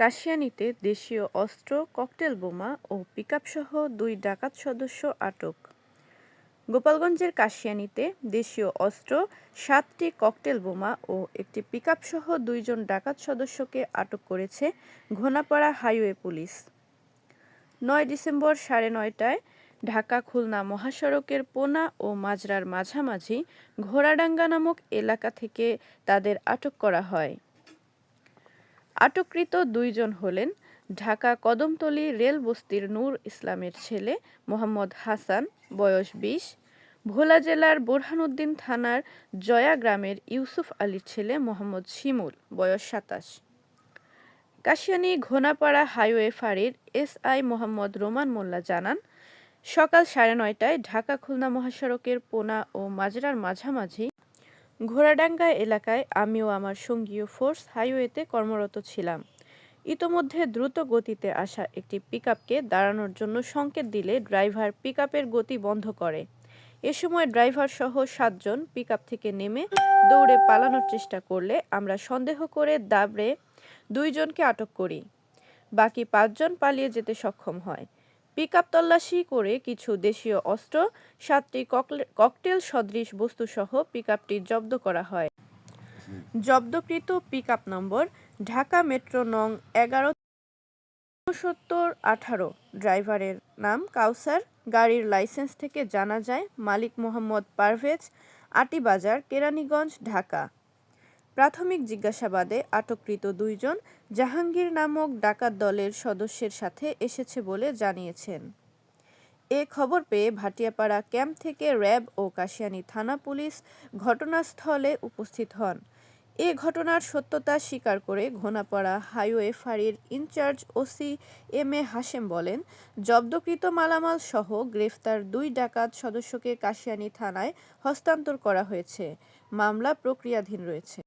কাশিয়ানীতে দেশীয় অস্ত্র, ককটেল বোমা ও পিকআপসহ দুই ডাকাত সদস্য আটক। গোপালগঞ্জের কাশিয়ানিতে দেশীয় অস্ত্র, সাতটি ককটেল বোমা ও একটি পিকআপসহ দুইজন ডাকাত সদস্যকে আটক করেছে ঘোনাপাড়া হাইওয়ে পুলিশ। নয় ডিসেম্বর সাড়ে নয়টায় ঢাকা খুলনা মহাসড়কের পোনা ও মাজরার মাঝামাঝি ঘোড়াডাঙ্গা নামক এলাকা থেকে তাদের আটক করা হয়। আটককৃত দুইজন হলেন ঢাকা কদমতলী রেল বস্তির নূর ইসলামের ছেলে মোহাম্মদ হাসান, বয়স বিশ, ভোলা জেলার বোরহানউদ্দিন থানার জয়া গ্রামের ইউসুফ আলীর ছেলে মোহাম্মদ শিমুল, বয়স সাতাশ। কাশিয়ানী ঘোনাপাড়া হাইওয়ে ফাঁড়ির এস আই মোহাম্মদ রোমান মোল্লা জানান, সকাল সাড়ে নয়টায় ঢাকা খুলনা মহাসড়কের পোনা ও মাজরার মাঝামাঝি ঘোড়াডাঙ্গা এলাকায় আমি ও আমার সঙ্গীয় ফোর্স হাইওয়েতে কর্মরত ছিলাম। ইতোমধ্যে দ্রুত গতিতে আসা একটি পিকআপকে দাঁড়ানোর জন্য সংকেত দিলে ড্রাইভার পিকআপের গতি বন্ধ করে। এ সময় ড্রাইভার সহ সাতজন পিকআপ থেকে নেমে দৌড়ে পালানোর চেষ্টা করলে আমরা সন্দেহ করে দাবড়ে দুইজনকে আটক করি। বাকি পাঁচজন পালিয়ে যেতে সক্ষম হয়। পিকআপ তল্লাশি করে কিছু দেশীয় অস্ত্র, সাতটি ককটেল সদৃশ বস্তুসহ পিকআপটি জব্দ করা হয়। জব্দকৃত পিকআপ নম্বর ঢাকা মেট্রো নং এগারো সত্তর আঠারো। ড্রাইভারের নাম কাউসার। গাড়ির লাইসেন্স থেকে জানা যায়, মালিক মোহাম্মদ পারভেজ, আটিবাজার, কেরানীগঞ্জ, ঢাকা। প্রাথমিক জিজ্ঞাসাবাদে আটককৃত দুইজন জাহাঙ্গীর নামক ডাকাত দলের সদস্যের সাথে এসেছে বলে জানিয়েছেন। এ খবর পেয়ে ভাটিয়াপাড়া ক্যাম্প থেকে র্যাব ও কাশিয়ানী থানা পুলিশ ঘটনাস্থলে উপস্থিত হন। এ ঘটনার সত্যতা স্বীকার করে ঘোনাপাড়া হাইওয়ে ফাঁড়ির in charge OC M A Hashem বলেন, জব্দকৃত মালামাল সহ গ্রেফতার দুই ডাকাত সদস্যকে কাশিয়ানী থানায় হস্তান্তর করা হয়েছে। মামলা প্রক্রিয়াধীন রয়েছে।